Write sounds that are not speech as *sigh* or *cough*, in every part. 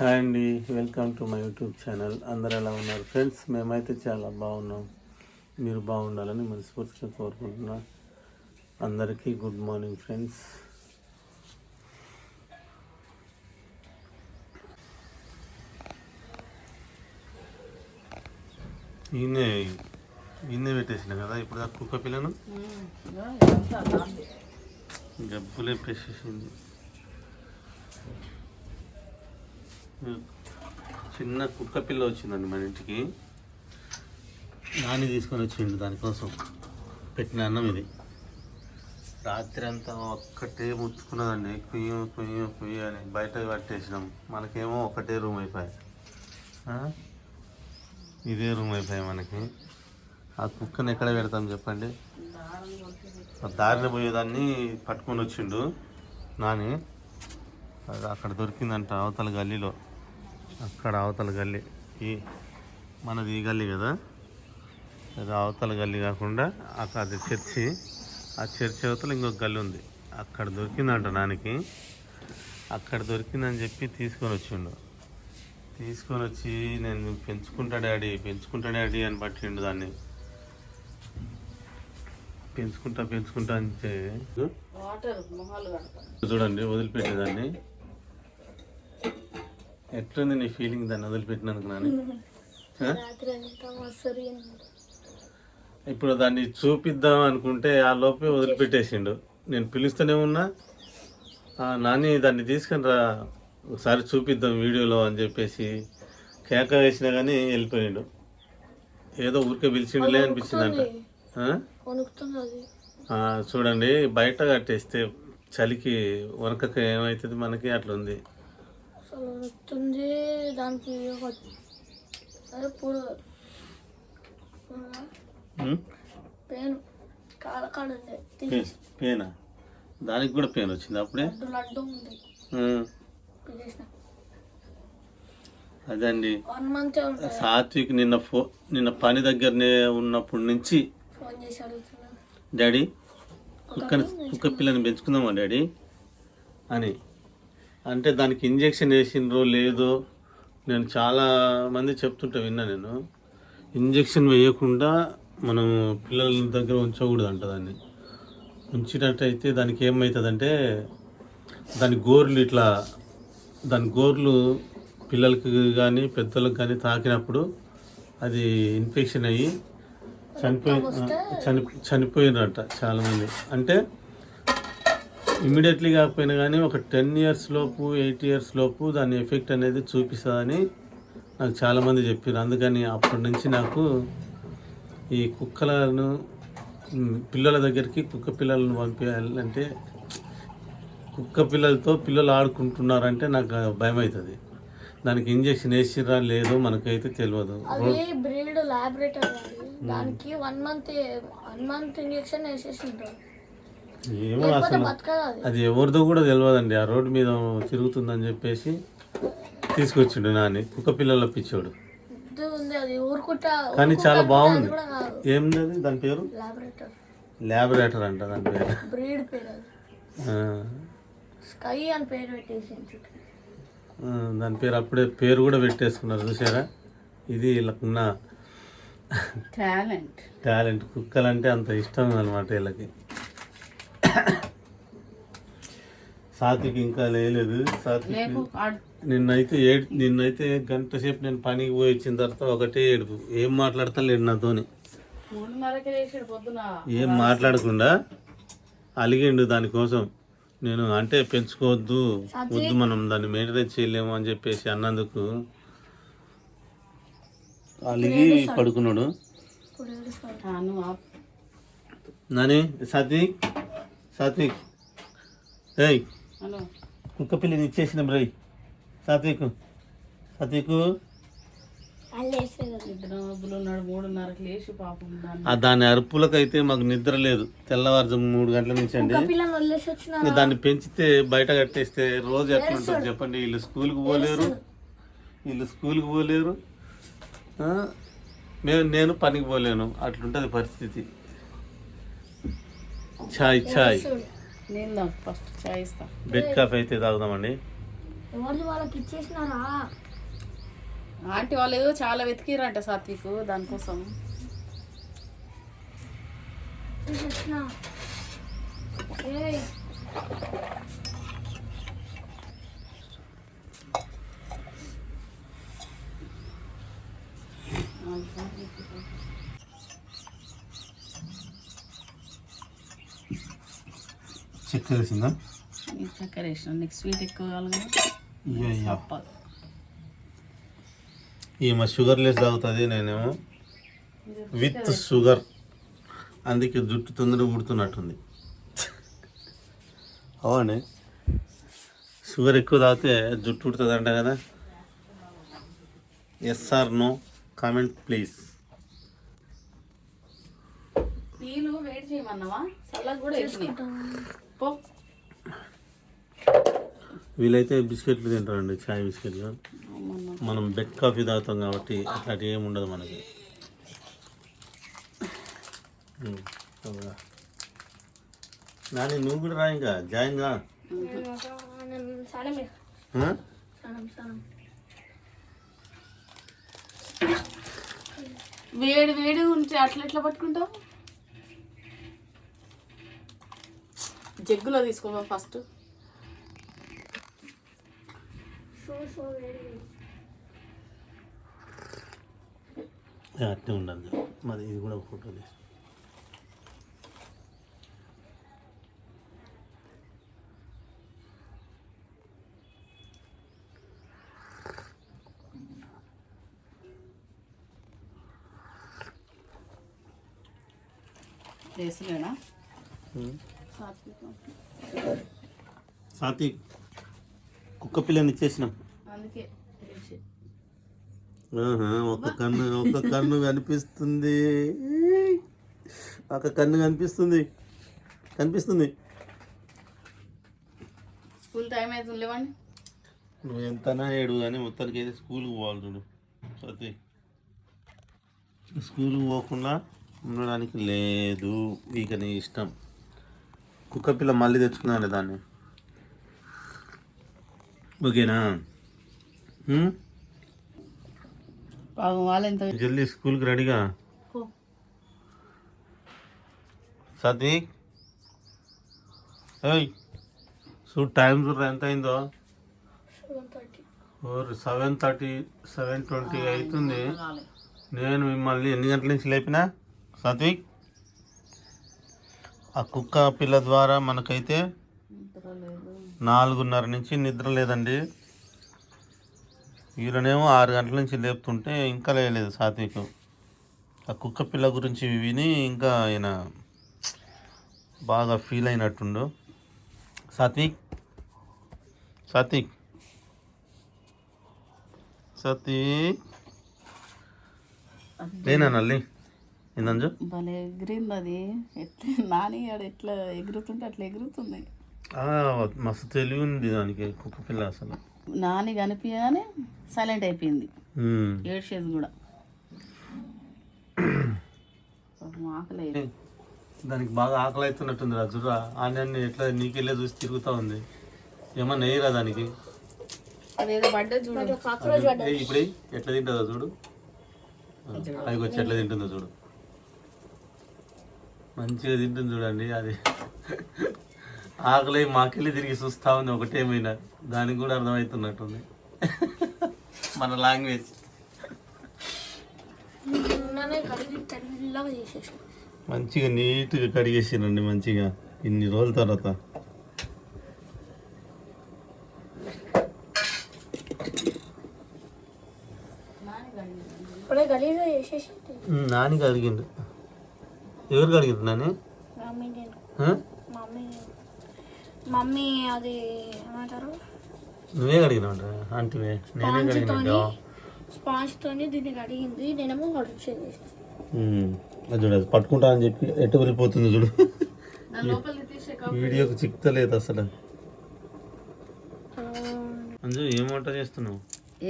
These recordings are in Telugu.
హాయ్ అండి welcome to my YouTube channel. అందరు ఎలా ఉన్నారు ఫ్రెండ్స్? మేమైతే చాలా బాగున్నాం. మీరు బాగుండాలని మనస్ఫూర్తిగా కోరుకుంటున్నా. అందరికీ గుడ్ మార్నింగ్ ఫ్రెండ్స్. ఈయనే ఈయనే పెట్టేసిన కదా ఇప్పుడు దాకా కుక్క పిల్లను? గబ్బులే పెట్టేసింది చిన్న కుక్క పిల్ల వచ్చిందండి మన ఇంటికి. నాని తీసుకొని వచ్చిండు దానికోసం. పెట్టిన అన్నం ఇది. రాత్రి అంతా ఒక్కటే ముత్తుకున్నదండి కుయ్య కుయ్య కుయ్య అని బయట పట్టేసినాం. మనకేమో ఒకటే రూమ్ అయిపోయాయి. ఇదే రూమ్ అయిపోయాయి మనకి. ఆ కుక్కని ఎక్కడ పెడతాం చెప్పండి? దారిన పోయేదాన్ని పట్టుకొని వచ్చిండు నాని. అది అక్కడ దొరికిందంట అవతల గల్లీలో. అక్కడ అవతల గల్లీ. ఈ మనది ఈ గల్లీ కదా? అది అవతల గల్లీ కాకుండా అక్కడ అది చర్చి. ఆ చర్చి అవతల ఇంకొక గల్లీ ఉంది. అక్కడ దొరికిందంట నానికి అక్కడ దొరికిందని చెప్పి తీసుకొని వచ్చిండు. తీసుకొని వచ్చి నేను పెంచుకుంటా డాడీ పెంచుకుంటా డాడీ అని పట్టిండు దాన్ని. పెంచుకుంటా పెంచుకుంటా అంటే చూడండి వదిలిపెట్టేదాన్ని. ఎట్లుంది నీ ఫీలింగ్ దాన్ని వదిలిపెట్టినందుకు నాని? *laughs* ఇప్పుడు దాన్ని చూపిద్దాం అనుకుంటే ఆ లోపే వదిలిపెట్టేసిండు. నేను పిలుస్తూనే ఉన్నా. "ఆ, నాని దాన్ని తీసుకొని రా. ఒకసారి చూపిద్దాం వీడియోలో అని చెప్పేసి కేక వేసినా కానీ వెళ్ళిపోయిండు. ఏదో ఊరికే పిలిచిండులే అనిపించిందంట. చూడండి బయట కట్టేస్తే చలికి వనకక ఏమవుతుంది మనకి? అట్లా ఉంది అసలు వణుకుతుంది దానికి ఒక అదే పొడు. ఉం? పేను కాల కాడ ఉంది పే- తీసేసి పేనా దానికి కూడా పెయిన్ వచ్చింది అప్పుడే? లడ్డు ఉంది. అదండి. సాత్విక్ నిన్న ఫో నిన్న పని దగ్గరనే ఉన్నప్పటి నుంచి డాడీ కుక్కని కుక్క పిల్లని పెంచుకుందామా డాడీ? అని. అంటే దానికి ఇంజెక్షన్ వేసిండ్రో లేదో నేను చాలా మంది చెప్తుంటే విన్నా నేను. ఇంజెక్షన్ వేయకుండా మనం పిల్లల దగ్గర ఉంచకూడదు అంట దాన్ని. ఉంచినట్టయితే దానికి ఏమవుతుందంటే దాని గోర్లు ఇట్లా దాని గోర్లు పిల్లలకి కానీ పెద్దలకు కానీ తాకినప్పుడు అది ఇన్ఫెక్షన్ అయ్యి చనిపోయి చని చనిపోయినట్ట చాలామంది. అంటే ఇమీడియట్లీ కాకపోయినా కానీ ఒక టెన్ ఇయర్స్ లోపు ఎయిట్ ఇయర్స్ లోపు దాని ఎఫెక్ట్ అనేది చూపిస్తుందని నాకు చాలామంది చెప్పారు అందుకని అప్పటి నుంచి నాకు ఈ కుక్కలను పిల్లల దగ్గరికి కుక్క పిల్లలను పంపించాలంటే కుక్క పిల్లలతో పిల్లలు ఆడుకుంటున్నారంటే నాకు భయం అవుతుంది దానికి ఇంజెక్షన్ వేసిరా లేదో మనకైతే తెలియదు బ్రీడ్ ల్యాబొరేటరీ అది దానికి one month one month injection వేసేసింటారు ఏమో అసలు అది ఎవరిదో కూడా తెలియదండి ఆ రోడ్డు మీద తిరుగుతుందని చెప్పేసి తీసుకొచ్చిండు నాని. కుక్క పిల్లల పిచ్చోడు. ఇది ఉంది అది ఊరుకుంటా కానీ చాలా బాగుంది. అది దాని పేరు? ల్యాబొరేటరీ ల్యాబొరేటర్ అంట దాని పేరు. బ్రీడ్ పేరు అది. ఆ, స్కై అని పేరు పెట్టేసి ఆ, దాని పేరు అప్పుడే పేరు కూడా పెట్టేసుకున్నారు చూసారా ఇది వీళ్ళకున్న టాలెంట్ టాలెంట్ కుక్కలంటే అంత ఇష్టం అనమాట వీళ్ళకి. సాత్విక్ ఇంకా లేదు సాత్విక్ నిన్నైతే ఏడు నిన్నైతే గంట సేపు నేను పనికి పోయి వచ్చిన తర్వాత ఒకటే ఏడుపు. ఏం మాట్లాడతా లేడు నాతోని ఏం మాట్లాడకుండా అలిగిండు దానికోసం. నేను అంటే పెంచుకోవద్దు వద్దు మనం దాన్ని మెయింటెనెన్స్ చేయలేము అని చెప్పేసి అన్నందుకు అలిగి పడుకున్నాడు. నాని సాత్విక్. సాత్విక్. ఏయ్ కుక్క పిల్లని ఇచ్చేసిన రై సాత్విక్ సాత్విక్. దాని అరుపులకైతే మాకు నిద్ర లేదు. తెల్లవారుజాము మూడు గంటల నుంచి అండి. దాన్ని పెంచితే బయట కట్టేస్తే రోజు ఎట్లా ఉంటుంది చెప్పండి. వీళ్ళు స్కూల్కి పోలేరు. వీళ్ళు స్కూల్కి పోలేరు. ఆ, మేము నేను పనికి పోలేను. అట్లుంటుంది పరిస్థితి. ఛాయ్ ఛాయ్ నేను ఫస్ట్ చాయ్ ఇస్తా. బెడ్ కాఫీ అయితే తాగుదామండి. ఎవరిది వాళ్ళకి ఇచ్చేసినారా? ఆంటీ వాళ్ళు చాలా వెతికిరంట సాత్విక్ దానికోసం. తీసేసిన ఏయ్. చెక్ తెలిసిందా ఈ చక్కెర వేసిన. నీకు స్వీట్ ఎక్కువ కావాలి. ఈమె షుగర్ లెస్ తాగుతుంది నేనేమో. విత్ షుగర్ అందుకే జుట్టు తొందరగా ఉడుతున్నట్టుంది అవునే. షుగర్ ఎక్కువ తాగితే జుట్టు ఉడుతుంది అంట కదా. Yes are no comment please నీళ్ళు వేడి చేయమన్నావా? చల్లగా కూడా పో. వీలైతే బిస్కెట్లు తింటారండి చాయ్ బిస్కెట్లు. మనం బెడ్ కాఫీ తాగుతాం కాబట్టి అట్లాంటి ఏమి ఉండదు మనకి. నాని నువ్వు కూడా రా ఇంకా. జాయిన్ సరే వేడి వేడి ఉంటే అట్లా ఎట్లా పట్టుకుంటావు? జగ్గులో తీసుకోవా ఫస్ట్. అట్నే ఉండాలి మరి ఇది కూడా ఒక ఫోటో తీసి వేసులేనా. సాత్విక్ సాతి కుక్క పిల్లని ఇచ్చేసినాం ఒక కన్ను ఒక *laughs* కన్ను కనిపిస్తుంది. ఒక కన్ను కనిపిస్తుంది. కనిపిస్తుంది. స్కూల్ టైం అవుతుంది లేవండి. నువ్వు ఎంతనా ఏడు కానీ మొత్తానికి అయితే స్కూల్కి పోవాలి చూడు సతీ స్కూల్కి పోకుండా ఉండడానికి లేదు. ఇక నీ ఇష్టం. కుక్క పిల్ల మళ్ళీ తెచ్చుకున్నాను దాన్ని. ఓకేనా? జల్దీ స్కూల్కి రెడీగా? పో. సతీ ఏయ్ చూడు టైం చూడరా ఎంత అయిందో? Seven thirty. Seven thirty seven twenty అవుతుంది. నేను మిమ్మల్ని ఎన్ని గంటల నుంచి లేపినా? సాత్విక్? ఆ కుక్క పిల్ల ద్వారా మనకైతే లేదు నాలుగున్నర నుంచి నిద్ర లేదండి. వీళ్ళనేమో ఆరు గంటల నుంచి లేపుతుంటే ఇంకా లేలేదు సాత్విక్. ఆ కుక్క పిల్ల గురించి విని ఇంకా ఆయన బాగా ఫీల్ అయినట్టుండు. సాత్విక్. సాత్విక్. సాత్విక్. లేనా నల్లి? ఏందంజు? భలే ఎగిరింది అది. ఎట్లా నాని ఆడ ఎట్లా ఎగురుతుంటే అట్లా ఎగురుతుంది. ఆ, మస్తు తెలివి ఉంది దానికి కుక్క పిల్ల అసలు. నాని కనిపించగానే సైలెంట్ అయిపోయింది. ఏడ్చేది కూడా. ఆకలి. దానికి బాగా ఆకలి అవుతున్నట్టుంది రా జుర్రా. ఆన్యాన్ని ఎట్లా నీకెళ్ళే చూసి తిరుగుతూ ఉంది. ఏమన్నా వేయరా దానికి? ఇప్పుడు ఎట్లా తింటుందో చూడు. అది వచ్చి ఎట్లా తింటుందో చూడు. మంచిగా తింటుంది చూడండి అది. ఆకలి మాకెళ్ళి తిరిగి చూస్తా ఉంది ఒకటేమైనా. దానికి కూడా అర్థమవుతున్నట్టుంది. మన లాంగ్వేజ్. మంచిగా నీట్గా కడిగేసిరండి మంచిగా ఇన్ని రోజుల తర్వాత. నాని కడిగింది. చేసేసి ఉమ్, నాని? మమ్మీ అది ఏమంటారు? నువ్వే కడిగినావు అంటివే నేనే కడిగినా స్పాంజ్తోని దీన్ని కడిగింది నేనేమో కడుపు చేసేసిన అది చూడు అది పట్టుకుంటా అని చెప్పి ఎటు వెళ్ళిపోతుంది చూడు. వీడియోకి చిక్తలేదు అసలు. అంజు ఏం వంట చేస్తున్నావు?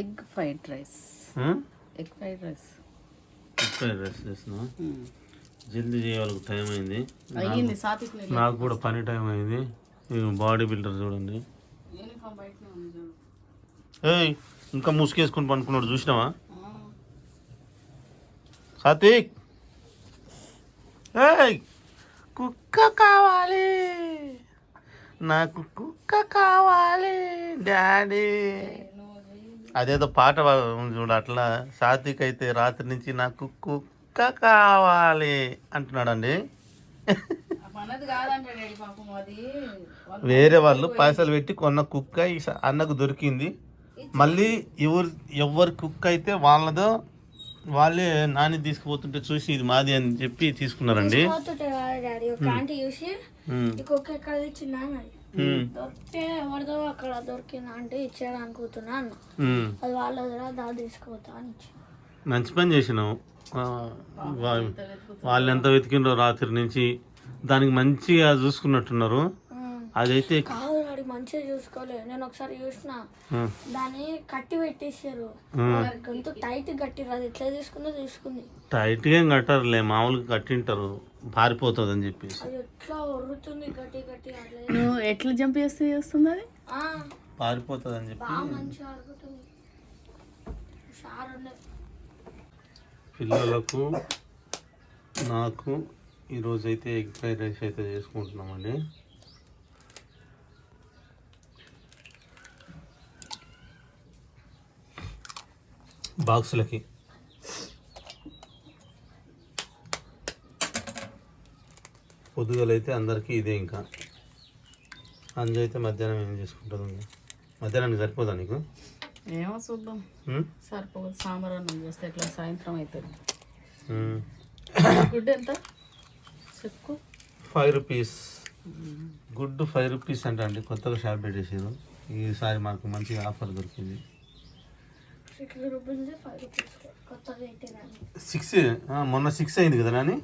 Egg fried rice? Egg fried rice. Fried rice చేస్తున్నావు? జల్దీ చేయాలి టైం అయింది. నాకు కూడా పని టైం అయింది. బాడీ బిల్డర్ చూడండి. ఏయ్ ఇంకా ముసుకేసుకుని పనుకున్నాడు చూసినావా? సాత్విక్! ఏయ్ కుక్క కావాలి. నాకు కుక్క కావాలి డాడీ. అదేదో పాట చూడు అట్లా. సాత్విక్ అయితే రాత్రి నుంచి నాకు కుక్క. కావాలి అంటున్నాడండి. వేరే వాళ్ళు పైసలు పెట్టి కొన్న కుక్క ఈ అన్నకు దొరికింది. మళ్ళీ ఎవరు ఎవరి కుక్క అయితే వాళ్ళదో వాళ్ళే నాని తీసుకుపోతుంటే చూసి ఇది మాది అని చెప్పి తీసుకున్నారండి. కుక్క దొరికితే ఎవరిదో అక్కడ దొరికిందా అంటే ఇచ్చాడు అనుకుంటున్నా. అది వాళ్ళ దగ్గర దాన్ని తీసుకుపోతా అని మంచి పని చేసినావు. వాళ్ళు ఎంత వెతికిండ్రో రాత్రి నుంచి దానికి మంచిగా చూసుకున్నట్టున్నారు. అదైతే మంచిగా చూసుకోలే. నేను ఒకసారి చూసిన. దాన్ని కట్టి పెట్టేసారు. గొంతు టైట్ కట్టి అది ఎట్లా తీసుకుందో తీసుకుంది టైట్గా ఏం కట్టారులే మామూలుగా కట్టింటారు. పారిపోతుంది అని చెప్పేసి ఎట్లా ఒర్రుతుంది గట్టి గట్టి అట్లా నువ్వు ఎట్లా జంప్ చేస్తే చేస్తుంది అది? ఆ, పారిపోతుంది అని చెప్పి మంచిగా అడుగుతుంది షార్ ఉండే పిల్లలకు నాకు ఈరోజు అయితే ఎగ్ ఫ్రైడ్ రైస్ అయితే చేసుకుంటున్నామండి. బాక్సులకి. పొద్దుగలైతే అందరికీ ఇదే ఇంకా. అంజు అయితే మధ్యాహ్నం ఏం చేసుకుంటుంది మధ్యాహ్నానికి సరిపోదా నీకు? ఏమో చూద్దాం? సరిపోదు సాంబార్ అన్నం చేస్తే ఎట్లా సాయంత్రం అవుతుంది. గుడ్ ఎంత? చెప్పు. Five rupees good five rupees అంట అండి కొత్తగా షాప్ పెట్టేసారు ఈసారి మాకు మంచిగా ఆఫర్ దొరికింది. సిక్స్ రూపీస్ ఫైవ్ రూపీస్ కొత్తగా పెట్టినాను. సిక్స్ మొన్న సిక్స్ అయింది కదా నాని?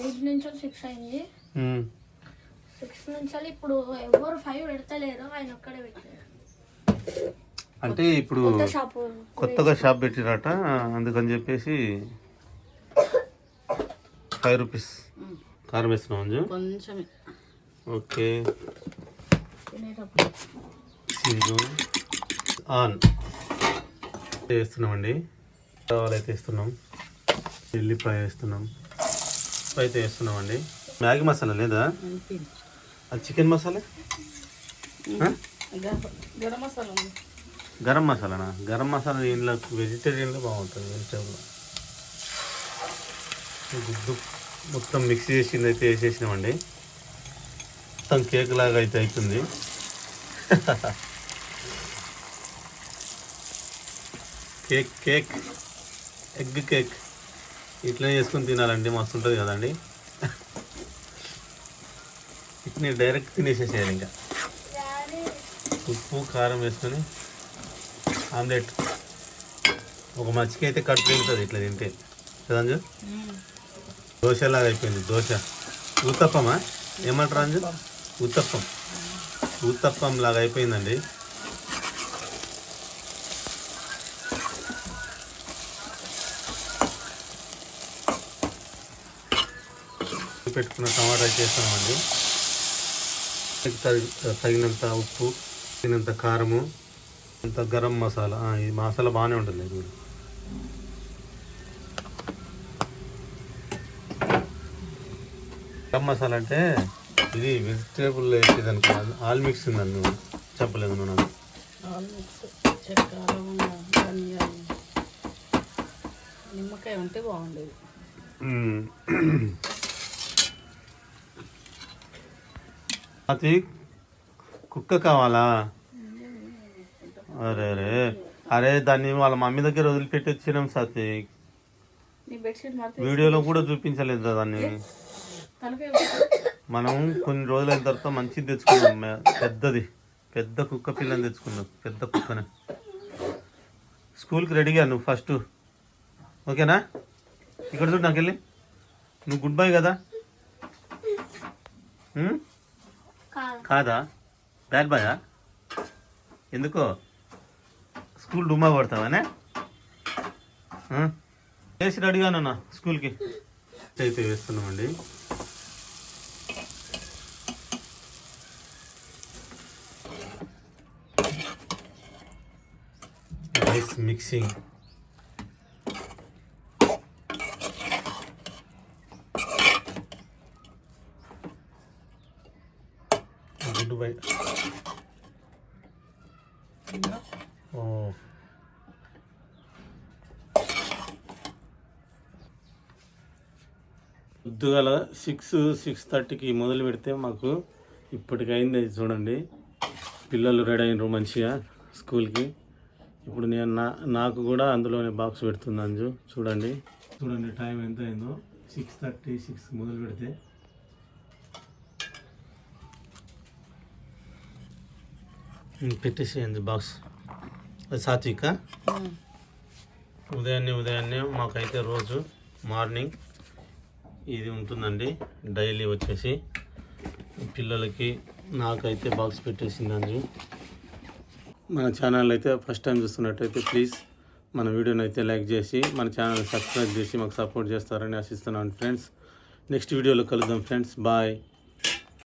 ఎయిట్ నుంచి సిక్స్ అయింది. సిక్స్ నుంచి ఇప్పుడు ఎవరు ఫైవ్ పెడతలేరు ఆయన ఒక్కడే పెట్టారు అంటే ఇప్పుడు కొత్తగా షాప్ పెట్టిరట అందుకని చెప్పేసి ఫైవ్ రూపీస్ కారం వేస్తున్నాం అంజు. కొంచెమే. ఓకే. ఆన్. వేస్తున్నామండి. అయితే ఇస్తున్నాం ఎల్లిపాయ వేస్తున్నాం. అయితే వేస్తున్నామండి. మ్యాగీ మసాలా లేదా? అది చికెన్ మసాలా? గరం మసాలా గరం మసాలానా? గరం మసాలా దీనిలో వెజిటేరియన్లో బాగుంటుంది వెజిటేబుల్ గుడ్డు మొత్తం మిక్స్ చేసింది అయితే వేసేసినామండి. మొత్తం కేక్ లాగా అయితే అవుతుంది కేక్ కేక్ ఎగ్ కేక్ ఇట్లా చేసుకొని తినాలండి మస్తు ఉంటుంది కదండి. ఇట్ని డైరెక్ట్ తినేసేసేయాలి ఇంకా. ఉప్పు కారం వేసుకొని ఆమ్లెట్. ఒక మచ్చికి అయితే కట్ వెళ్తుంది ఇట్లా తింటే. కదా దోశలాగా అయిపోయింది దోశ. ఉత్తప్పమా? ఏమంటారు అంజు? ఉత్తప్పం. ఉత్తప్పం లాగా అయిపోయిందండి. పెట్టుకున్న టమాటా చేస్తామండి. తగినంత ఉప్పు తగినంత కారము. ఇంత గరం మసాలా ఈ మసాలా బాగానే ఉంటుంది ఇది కూడా. గరం మసాలా అంటే ఇది వెజిటేబుల్ వేసేదానికి ఆల్ మిక్స్ ఉందండి నువ్వు చెప్పలేదు నువ్వు నాకు. నిమ్మకాయ ఉంటే బాగుండేది. *clears throat* అది కుక్క కావాలా? అరే అరే. అరే దాన్ని వాళ్ళ మమ్మీ దగ్గర వదిలిపెట్టి వచ్చినాం మారితే వీడియోలో కూడా చూపించలేదు దాన్ని. మనం కొన్ని రోజులైన తర్వాత మంచిది తెచ్చుకున్నాం. పెద్దది. పెద్ద కుక్క పిల్లని తెచ్చుకున్నాం. పెద్ద కుక్కని. స్కూల్కి రెడీగా నువ్వు ఫస్ట్. ఓకేనా? ఇక్కడ చూడు నాకు వెళ్ళి. నువ్వు గుడ్ బై? కాదు. కాదా? బ్యాడ్ బాయా? ఎందుకో? స్కూల్ డుమ్మా కొడతావానే ఆ? వేసి రెడీగా నాన్న స్కూల్కి అయితే వేస్తున్నామండి రైస్ మిక్సింగ్ గుడ్డు బయట ఓ పొద్దుగాల సిక్స్ సిక్స్ థర్టీకి మొదలు పెడితే మాకు ఇప్పటికైంది చూడండి. పిల్లలు రెడీ అయినరు మంచిగా స్కూల్కి. ఇప్పుడు నేను నా నాకు కూడా అందులోనే బాక్స్ పెడుతుంది అంజు. చూడండి. చూడండి టైం ఎంత అయిందో. సిక్స్ థర్టీ సిక్స్ మొదలు పెడితే. పెట్టేసేయండి బాక్స్ సాత్విక. ఉదయాన్నే ఉదయాన్నే మాకైతే రోజు మార్నింగ్ ఇది ఉంటుందండి. డైలీ వచ్చేసి పిల్లలకి నాకైతే బాక్స్ పెట్టేసిందండి. మన ఛానల్ అయితే ఫస్ట్ టైం చూస్తున్నట్టయితే ప్లీజ్ మన వీడియోని అయితే లైక్ చేసి మన ఛానల్ సబ్స్క్రైబ్ చేసి మాకు సపోర్ట్ చేస్తారని ఆశిస్తున్నాను ఫ్రెండ్స్. నెక్స్ట్ వీడియోలో కలుద్దాం ఫ్రెండ్స్. బాయ్.